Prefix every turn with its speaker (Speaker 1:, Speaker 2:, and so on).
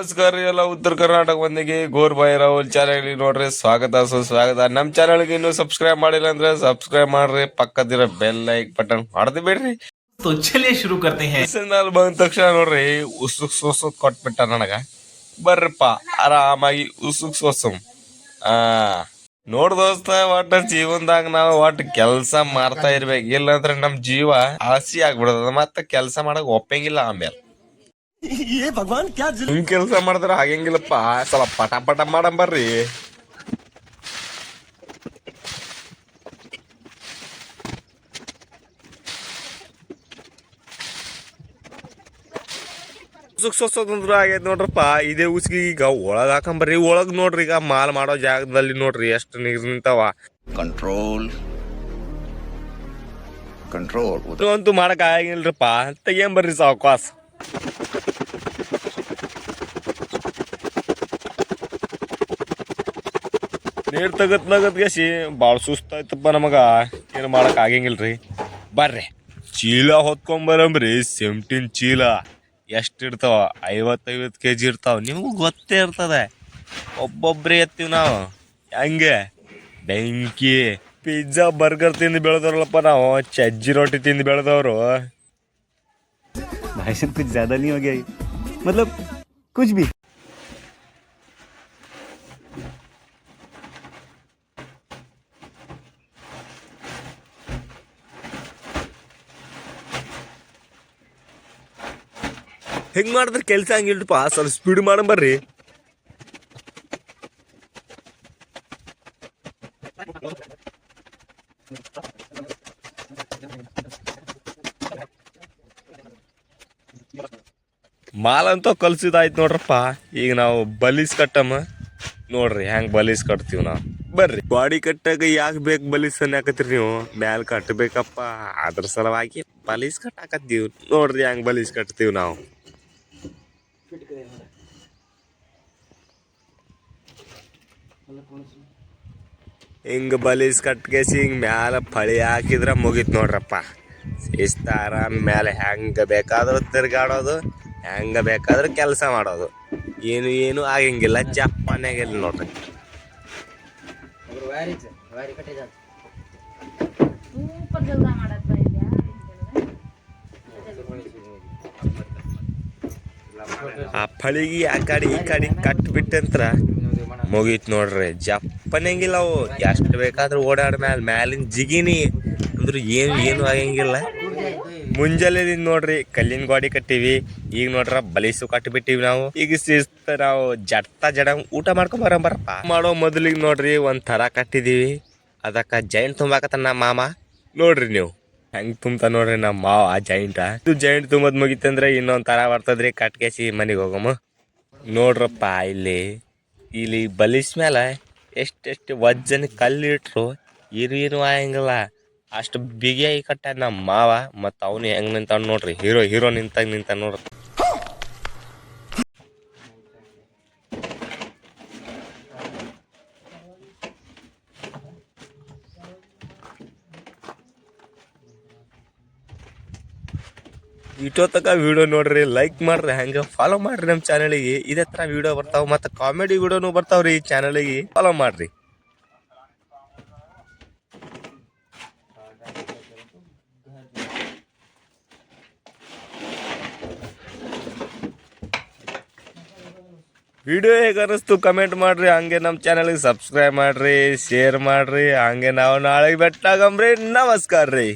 Speaker 1: ನಮಸ್ಕಾರ ಎಲ್ಲ ಉತ್ತರ ಕರ್ನಾಟಕ ಮಂದಿಗೆ ಗೋರ್ ಬಾಯ್ ರಾಹುಲ್ ಚಾನಲ್ ನೋಡ್ರಿ ಸ್ವಾಗತ ಸುಸ್ವಾಗತ. ನಮ್ಮ ಚಾನೆಲ್ಗೆ ಇನ್ನೂ ಸಬ್ಸ್ಕ್ರೈಬ್ ಮಾಡಿಲ್ಲ ಅಂದ್ರೆ ಸಬ್ಸ್ಕ್ರೈಬ್ ಮಾಡ್ರಿ ಪಕ್ಕದಿರೋ ಬೆಲ್ ಲೈಕ್ ಬಟನ್ ಮಾಡ್ದೆ ಬಿಡ್ರಿ.
Speaker 2: ಶುರು
Speaker 1: ಕರ್ತೆ ಬಂದ ತಕ್ಷಣ ನೋಡ್ರಿ ಉಸುಕ್ ಸೋಸು ಕೊಟ್ಬಿಟ್ಟ ನನಗ. ಬರ್ರಪ್ಪ ಆರಾಮಾಗಿ ಉಸುಕ್ ಸೋಸು ಆ ನೋಡ್ ದೋಸ್ತ ಒಟ್ಟ ಜೀವನದಾಗ ನಾವು ಒಟ್ಟ ಕೆಲಸ ಮಾಡ್ತಾ ಇರ್ಬೇಕು. ಇಲ್ಲಾಂದ್ರೆ ನಮ್ ಜೀವ ಆಸಿ ಆಗ್ಬಿಡದ ಮತ್ತ ಕೆಲಸ ಮಾಡಕ್ ಒಪ್ಪಂಗಿಲ್ಲ ಆಮೇಲೆ. ಹಿಂಗ್ ಕೆಲಸ ಮಾಡಿದ್ರ ಆಗಂಗಿಲ್ಲಪ್ಪ ಸ್ವಲ್ಪ ಪಟ ಪಟ ಮಾಡಂ ಬರ್ರಿ. ಉಸುಕ್ ಆಗೈತೆ ಆಗೈತ್ ನೋಡ್ರಪ್ಪ. ಇದೇ ಉಸ್ಗಿ ಈಗ ಒಳಗ್ ಹಾಕೊಂಬರ್ರಿ ಒಳಗ್ ನೋಡ್ರಿ ಈಗ ಮಾಲ್ ಮಾಡೋ ಜಾಗದಲ್ಲಿ ನೋಡ್ರಿ ಎಷ್ಟು ನೀರ್ ನಿಂತಾವ.
Speaker 3: ಕಂಟ್ರೋಲ್ ಕಂಟ್ರೋಲ್
Speaker 1: ಅಂತೂ ಮಾಡಕ್ ಆಗಿಲ್ರಪ್ಪ ತೆಗಿಯಂಬರ್ರಿ ಸಾವ್ಕಾಸ್. ನೀರ್ ತಗತ್ ನಗತ್ ಗೆಸಿ ಭಾಳ ಸುಸ್ತಾಯ್ತಪ್ಪ ನಮಗ ಏನ್ ಮಾಡಕ್ ಆಗಂಗಿಲ್ರಿ ಬರ್ರಿ ಚೀಲ ಹೊತ್ಕೊಂಬರಮ್ರಿ ಸೆಮ್ಟಿನ್ ಚೀಲ ಎಷ್ಟ್ ಇರ್ತಾವ ಐವತ್ತೈವತ್ತು ಕೆ ಜಿ ಇರ್ತಾವ ನಿಮ್ಗೂ ಗೊತ್ತೇ ಇರ್ತದೆ ಒಬ್ಬೊಬ್ರೇ ಎತ್ತೀವಿ ನಾವು ಹೆಂಗೆ ಬೆಂಕಿ ಪಿಜ್ಜಾ ಬರ್ಗರ್ ತಿಂದು ಬೆಳೆದವ್ರಲ್ಲಪ್ಪ ನಾವು ಚಜ್ಜಿ ರೊಟ್ಟಿ ತಿಂದು ಬೆಳೆದವರು
Speaker 4: भाई साहब कुछ ज्यादा नहीं हो गया ये? मतलब कुछ भी
Speaker 1: ಹೆಂಗ್ ಮಾಡಿದ್ರೆ ಕೆಲಸ ಹಂಗಿಲ್ರಪ್ಪ? ಸ್ವಲ್ಪ ಸ್ಪೀಡ್ ಬರ್ರಿ. ಅಂತ ಕಲ್ಸಿದಾಯ್ತು ನೋಡ್ರಪ್ಪ. ಈಗ ನಾವು ಬಲೀಸ್ ಕಟ್ಟಮ್ಮ ನೋಡ್ರಿ ಹೆಂಗ್ ಬಲೀಸ್ ಕಟ್ತೀವಿ ನಾವು. ಬರ್ರಿ. ಬಾಡಿ ಕಟ್ಟಾಗ ಯಾಕೆ ಬೇಕು ಬಲೀಸ್ ಅನ್ಯಾಕತ್ರಿ ನೀವು? ಮ್ಯಾಲ ಕಟ್ಟಬೇಕಪ್ಪ ಅದ್ರ ಸಲುವಾಗಿ ಬಲೀಸ್ ಕಟ್ಟಾಕತ್ತೀವಿ. ನೋಡ್ರಿ ಹೆಂಗ್ ಬಲೀಸ್ ಕಟ್ತೀವಿ ನಾವು. ಹಿಂಗ ಬಲೀಸ್ ಕಟ್ಕೇಸಿ ಹಿಂಗೆ ಮ್ಯಾಲೆ ಫಳಿ ಹಾಕಿದ್ರೆ ಮುಗೀತು ನೋಡ್ರಪ್ಪ. ಶಿಸ್ತ ಆರಾಮ್ ಮ್ಯಾಲೆ ಹೆಂಗ ಬೇಕಾದ್ರೂ ತಿರ್ಗಾಡೋದು, ಹೆಂಗ ಬೇಕಾದ್ರೂ ಕೆಲಸ ಮಾಡೋದು. ಏನು ಏನು ಆಗಂಗಿಲ್ಲ ಜಪ್ಪನಾಗಿಲ್ಲ ನೋಡ್ರಿ. ಆ ಫಳಿಗೆ ಆ ಕಡೆ ಈ ಕಡೆ ಕಟ್ಬಿಟ್ಟಂತ್ರ ಮುಗೀತ್ ನೋಡ್ರಿ. ಜಪ್ಪನಂಗಿಲ್ಲ ಅವು. ಎಷ್ಟು ಬೇಕಾದ್ರೂ ಓಡಾಡ ಮ್ಯಾಲ ಮ್ಯಾಲಿನ ಜಿಗಿನಿ. ಅಂದ್ರೆ ಏನು ಏನು ಆಗಂಗಿಲ್ಲ. ಮುಂಜಾನೆದಿಂದ ನೋಡ್ರಿ, ಕಲ್ಲಿನ ಗಾಡಿ ಕಟ್ಟಿವಿ. ಈಗ ನೋಡ್ರ ಬಲಿಸು ಕಟ್ಟಿಬಿಟ್ಟಿವಿ ನಾವು. ಈಗ ಸಿಸ್ತ ನಾವು ಜಡ್ತಾ ಜಡ ಊಟ ಮಾಡ್ಕೊಂಡ್ ಬರಪ್ಪ. ಮಾಡೋ ಮೊದಲಿಗೆ ನೋಡ್ರಿ, ಒಂದ್ ತರ ಕಟ್ಟಿದೀವಿ. ಅದಕ್ಕ ಜೈಂಟ್ ತುಂಬಾಕತ್ತ ನಮ್ಮ ಮಾಮ. ನೋಡ್ರಿ ನೀವು. ಹೆಂಗ್ ತುಂಬ ನೋಡ್ರಿ ನಮ್ಮ ಮಾವ ಜೈಂಟ ಇದು ಜೈಂಟ್ ತುಂಬದ್ ಮುಗಿತಂದ್ರೆ ಇನ್ನೊಂದ್ ತರ ಬರ್ತದ್ರಿ. ಕಟ್ಕೇಸಿ ಮನೆಗೆ ಹೋಗಮ್ಮ ನೋಡ್ರಪ್ಪ ಇಲ್ಲಿ. ಇಲ್ಲಿ ಬಲಿಸ್ ಮೇಲೆ ಎಷ್ಟೆಷ್ಟು ವಜ್ಜನ ಕಲ್ಲಿಟ್ರು, ಇರು ಇರು ಆಗಂಗಿಲ್ಲ ಅಷ್ಟು ಬಿಗಿಯಾಗಿ ಕಟ್ಟ ನಮ್ಮ ಮಾವ, ಮತ್ತು ಅವನು ಹೆಂಗ್ ನಿಂತಾನ ನೋಡ್ರಿ? ಹೀರೋ ಹೀರೋ ನಿಂತಾಗ ನಿಂತ ನೋಡ್ರಿ. ಇಷ್ಟೊತ್ತಕ ವಿಡಿಯೋ ನೋಡ್ರಿ ಲೈಕ್ ಮಾಡ್ರಿ, ಹಂಗೆ ಫಾಲೋ ಮಾಡ್ರಿ ನಮ್ಮ ಚಾನಲಿಗೆ ಇದೇ ತರ ವಿಡಿಯೋ ಬರ್ತಾವ, ಮತ್ತೆ ಕಾಮಿಡಿ ವಿಡಿಯೋನು ಬರ್ತಾವ್ರಿ ಈ ಚಾನಲಿಗೆ ಫಾಲೋ ಮಾಡ್ರಿ. ವಿಡಿಯೋ ಹೇಗೆ ಕಮೆಂಟ್ ಮಾಡ್ರಿ, ಹಂಗೆ ನಮ್ಮ ಚಾನಲ್ಗೆ ಸಬ್ಸ್ಕ್ರೈಬ್ ಮಾಡ್ರಿ ಶೇರ್ ಮಾಡ್ರಿ, ಹಂಗೆ ನಾವು ನಾಳೆಗೆ ಬೆಟ್ಟಾಗಂಬ್ರಿ ನಮಸ್ಕಾರ ರೀ